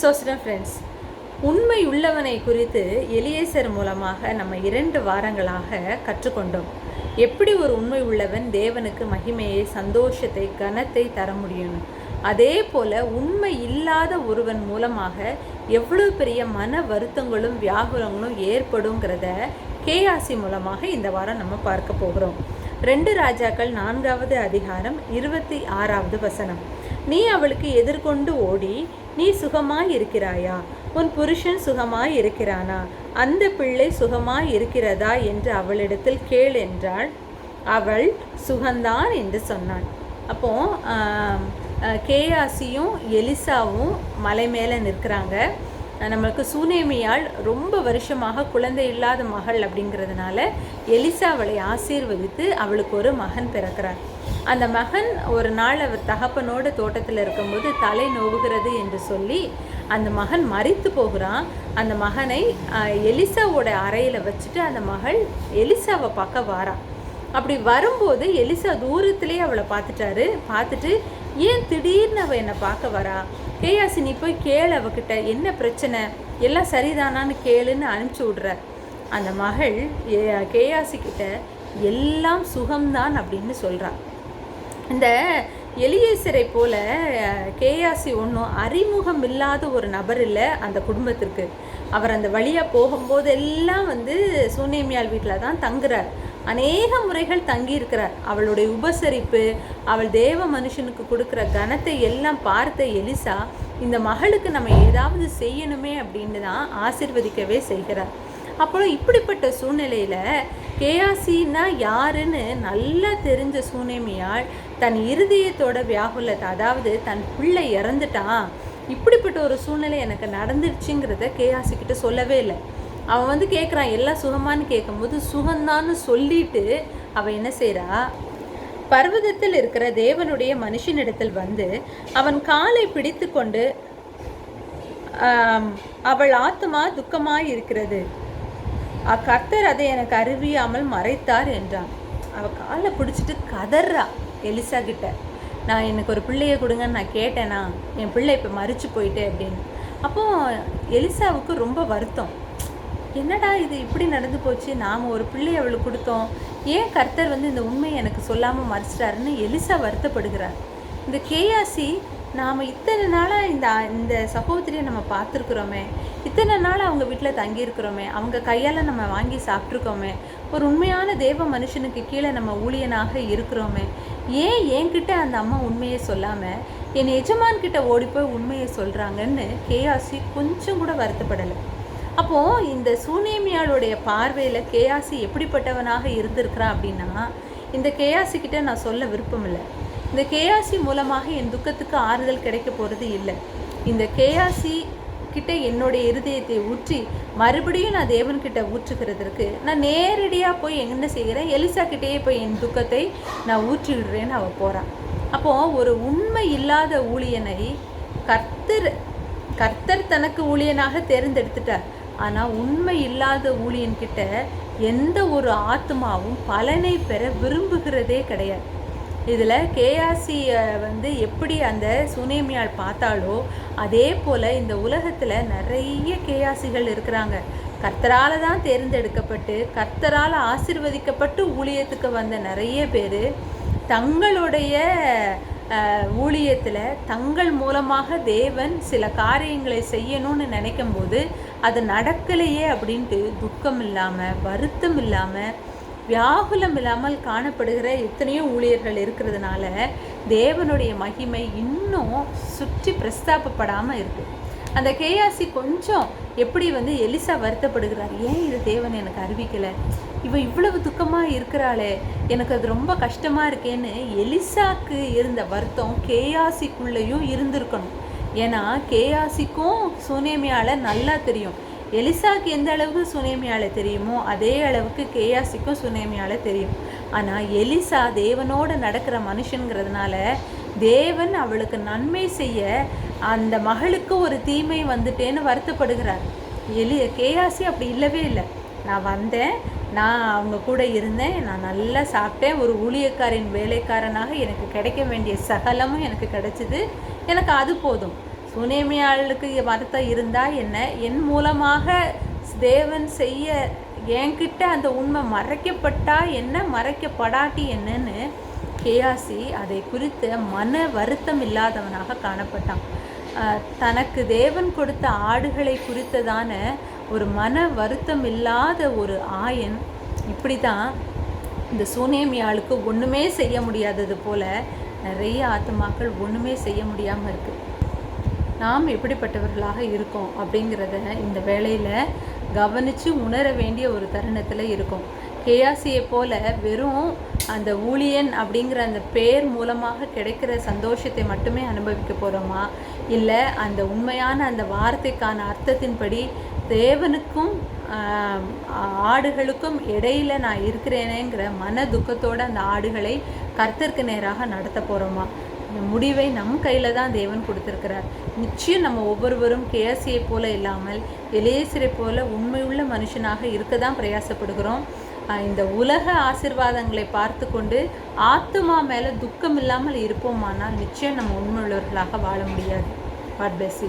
சோஸ்டன் friends உண்மை உள்ளவனை குறித்து எலியேசர் மூலமாக நம்ம இரண்டு வாரங்களாக கற்றுக்கொண்டோம். எப்படி ஒரு உண்மை உள்ளவன் தேவனுக்கு மகிமையை சந்தோஷத்தை கனத்தை தர முடியும்? அதே போல உண்மை இல்லாத ஒருவன் மூலமாக எவ்வளோ பெரிய மன வருத்தங்களும் வியாகுலங்களும் ஏற்படுங்கிறத கேஆசி மூலமாக இந்த வாரம் நம்ம பார்க்க போகிறோம். ரெண்டு ராஜாக்கள் நான்காவது அதிகாரம் இருபத்தி ஆறாவது வசனம். நீ அவளுக்கு எதிர்கொண்டு ஓடி நீ சுகமாய் இருக்கிறாயா உன் புருஷன் சுகமாய் இருக்கிறானா அந்த பிள்ளை சுகமாய் இருக்கிறதா என்று அவளிடத்தில் கேள் என்றாள். அவள் சுகந்தான் என்று சொன்னாள். அப்போ கேஆசியும் எலிசாவும் மலை மேலே நிற்கிறாங்க. நம்மளுக்கு சூனேமியால் ரொம்ப வருஷமாக குழந்தை இல்லாத மகள் அப்படிங்கிறதுனால எலிசா அவளை ஆசீர்வதித்து அவளுக்கு ஒரு மகன் பிறக்கிறார். அந்த மகன் ஒரு நாள் அவர் தகப்பனோட தோட்டத்தில் இருக்கும்போது தலை நோவுகிறது என்று சொல்லி அந்த மகன் மறித்து போகிறான். அந்த மகனை எலிசாவோட அறையில் வச்சுட்டு அந்த மகள் எலிசாவை பார்க்க வாரான் அப்படி வரும்போது எலிசா தூரத்துலேயே அவளை பார்த்துட்டாரு. பார்த்துட்டு ஏன் திடீர்னு அவள் என்னை பார்க்க வரா? கேயாசி நீ போய் கேளு அவகிட்ட. என்ன பிரச்சனை? எல்லாம் சரிதானான்னு கேளுன்னு அனுப்பிச்சி விடுறார் அந்த மகள் ஏ- கேயாசி கிட்ட எல்லாம் சுகம்தான் அப்படின்னு சொல்கிறான் இந்த எலியேசரை போல அஹ், கேயாசி ஒன்றும் அறிமுகம் இல்லாத ஒரு நபர் இல்லை அந்த குடும்பத்திற்கு. அவர் அந்த வழியாக போகும்போதெல்லாம் வந்து சூனேமியால் வீட்டில் தான் தங்குறார். அநேக முறைகள் தங்கியிருக்கிறார். அவளுடைய உபசரிப்பு அவள் தேவ மனுஷனுக்கு கொடுக்குற கனத்தை எல்லாம் பார்த்த எலிசா இந்த மகளுக்கு நம்ம ஏதாவது செய்யணுமே அப்படின்னு தான் ஆசிர்வதிக்கவே செய்கிறார். அப்புறம் இப்படிப்பட்ட சூழ்நிலையில் கேஆசின்னா யாருன்னு நல்லா தெரிஞ்ச சூனேமியாள் தன் இருதயத்தோட வியாகுலத்தை அதாவது தன் பிள்ளை இறந்துட்டான் இப்படிப்பட்ட ஒரு சூழ்நிலை எனக்கு நடந்துருச்சுங்கிறத கேஆசிக்கிட்ட கிட்ட சொல்லவே இல்லை. அவன் வந்து கேட்குறான் எல்லாம் சுகமான்னு கேட்கும்போது சுகந்தான்னு சொல்லிட்டு அவன் என்ன செய்கிறா பர்வதத்தில் இருக்கிற தேவனுடைய மனுஷனிடத்தில் வந்து அவன் காலை பிடித்து கொண்டு அவள் ஆத்துமா துக்கமாய் இருக்கிறது அக்கர்த்தர் அதை எனக்கு அறிவியாமல் மறைத்தார் என்றான். அவள் காலை பிடிச்சிட்டு கதறா எலிசா கிட்ட. நான் எனக்கு ஒரு பிள்ளைய கொடுங்கன்னு நான் கேட்டேனா? என் பிள்ளை இப்போ மறிச்சு போயிட்டே அப்படின்னு. அப்போது எலிசாவுக்கு ரொம்ப வருத்தம். என்னடா இது இப்படி நடந்து போச்சு? நாம் ஒரு பிள்ளை அவளுக்கு கொடுத்தோம். ஏன் கர்த்தர் வந்து இந்த உண்மையை எனக்கு சொல்லாமல் மறைச்சிட்டாருன்னு எலிசா வருத்தப்படுகிறார். இந்த கேஆசி நாம் இத்தனை நாளாக இந்த இந்த சகோதரியை நம்ம பார்த்துருக்குறோமே. இத்தனை நாள் அவங்க வீட்டில் தங்கியிருக்கிறோமே. அவங்க கையால் நம்ம வாங்கி சாப்பிட்ருக்கோமே ஒரு உண்மையான தேவ மனுஷனுக்கு கீழே நம்ம ஊழியனாக இருக்கிறோமே. ஏன் என்கிட்ட அந்த அம்மா உண்மையை சொல்லாமல் என் எஜமான்கிட்ட ஓடிப்போய் ஓடி போய் உண்மையை சொல்கிறாங்கன்னு கேஆசி கொஞ்சம் கூட வருத்தப்படலை. அப்போ இந்த சூனேமியாளுடைய பார்வையில் கேயாசி எப்படிப்பட்டவனாக இருந்திருக்கிறான் அப்படின்னா இந்த கேயாசி கிட்ட நான் சொல்ல விருப்பம் இல்லை இந்த கேயாசி மூலமாக என் துக்கத்துக்கு ஆறுதல் கிடைக்க போகிறது இல்லை. இந்த கேயாசி கிட்ட என்னுடைய இருதயத்தை ஊற்றி மறுபடியும் நான் தேவன்கிட்ட ஊற்றுகிறதற்கு நான் நேரடியாக போய் என்ன செய்கிறேன்? எலிசா கிட்டேயே போய் என் துக்கத்தை நான் ஊற்றி விடுறேன்னு அவள் போகிறான் அப்போ ஒரு உண்மை இல்லாத ஊழியனை கர்த்தர் கர்த்தர் தனக்கு ஊழியனாக தேர்ந்தெடுத்துட்டார். ஆனால் உண்மை இல்லாத ஊழியன்கிட்ட எந்த ஒரு ஆத்மாவும் பலனை பெற விரும்புகிறதே கிடையாது. இதில் கேஆர்சி வந்து எப்படி அந்த சுனேமியால் பார்த்தாலோ அதே போல் இந்த உலகத்தில் நிறைய கேஆசிகள் இருக்கிறாங்க. கர்த்தரால் தான் தேர்ந்தெடுக்கப்பட்டு கர்த்தரால் ஆசிர்வதிக்கப்பட்டு ஊழியத்துக்கு வந்த நிறைய பேர் தங்களுடைய ஊழியத்தில் தங்கள் மூலமாக தேவன் சில காரியங்களை செய்யணும்னு நினைக்கும் போது அது நடக்கலையே அப்படின்ட்டு துக்கம் இல்லாமல் வருத்தம் இல்லாமல் வியாகுலம் இல்லாமல் காணப்படுகிற எத்தனையோ ஊழியர்கள் இருக்கிறதுனால தேவனுடைய மகிமை இன்னும் சுற்றி பிரஸ்தாபப்படாமல் இருக்குது அந்த கேஆசி கொஞ்சம் எப்படி வந்து எலிசா வருத்தப்படுகிறார்? ஏன் இது தேவன் எனக்கு அறிவிக்கலை? இவன் இவ்வளவு துக்கமாக இருக்கிறாளே எனக்கு அது ரொம்ப கஷ்டமாக இருக்கேன்னு எலிசாக்கு இருந்த வருத்தம் கேஆசிக்குள்ளேயும் இருந்திருக்கணும். ஏன்னா கேஆசிக்கும் சுனேமியால நல்லா தெரியும். எலிசாக்கு எந்த அளவுக்கு சுனேமியால தெரியுமோ அதே அளவுக்கு கேயாசிக்கும் சுனேமியால தெரியும். ஆனால் எலிசா தேவனோடு நடக்கிற மனுஷங்கிறதுனால தேவன் அவளுக்கு நன்மை செய்ய அந்த மகளுக்கு ஒரு தீமை வந்துட்டேன்னு வருத்தப்படுகிறார். எலி கேயாசி அப்படி இல்லவே இல்லை. நான் வந்தேன் நான் அவங்க கூட இருந்தேன் நான் நல்லா சாப்பிட்டேன் ஒரு ஊழியக்காரின் வேலைக்காரனாக எனக்கு கிடைக்க வேண்டிய சகலமும் எனக்கு கிடைச்சிது. எனக்கு அது போதும். சுனேமியாளுக்கு வருத்தம் இருந்தால் என்ன? என் மூலமாக தேவன் செய்ய என்கிட்ட அந்த உண்மை மறைக்கப்பட்டா என்ன? மறைக்கப்படாட்டி என்னன்னு கேயாசி அதை குறித்து மன வருத்தம் இல்லாதவனாக காணப்பட்டான். தனக்கு தேவன் கொடுத்த ஆடுகளை குறித்ததான ஒரு மன வருத்தம் இல்லாத ஒரு ஆயன் இப்படி தான் இந்த சூனேமியாளுக்கு ஒன்றுமே செய்ய முடியாதது போல நிறைய ஆத்துமாக்கள் ஒன்றுமே செய்ய முடியாமல் இருக்குது நாம் எப்படிப்பட்டவர்களாக இருக்கோம் அப்படிங்கிறத இந்த வேலையில் கவனித்து உணர வேண்டிய ஒரு தருணத்தில் இருக்கும். கேஆசியை போல வெறும் அந்த ஊழியன் அப்படிங்கிற அந்த பேர் மூலமாக கிடைக்கிற சந்தோஷத்தை மட்டுமே அனுபவிக்க போகிறோமா இல்லை அந்த உண்மையான அந்த வார்த்தைக்கான அர்த்தத்தின்படி தேவனுக்கும் ஆடுகளுக்கும் இடையில நான் இருக்கிறேனேங்கிற மன துக்கத்தோட அந்த ஆடுகளை கர்த்தருக்கு நேராக நடத்த போகிறோமா இந்த முடிவை நம் கையில் தான் தேவன் கொடுத்துருக்கிறார். நிச்சயம் நம்ம ஒவ்வொருவரும் கேஎஸ்சியை போல இல்லாமல் எலேசரை போல உண்மையுள்ள மனுஷனாக இருக்க தான் பிரயாசப்படுகிறோம் இந்த உலக ஆசிர்வாதங்களை பார்த்து கொண்டு ஆத்துமா மேலே துக்கம் இல்லாமல் இருப்போமானால் நிச்சயம் நம்ம உண்மையுள்ளவர்களாக வாழ முடியாது. God bless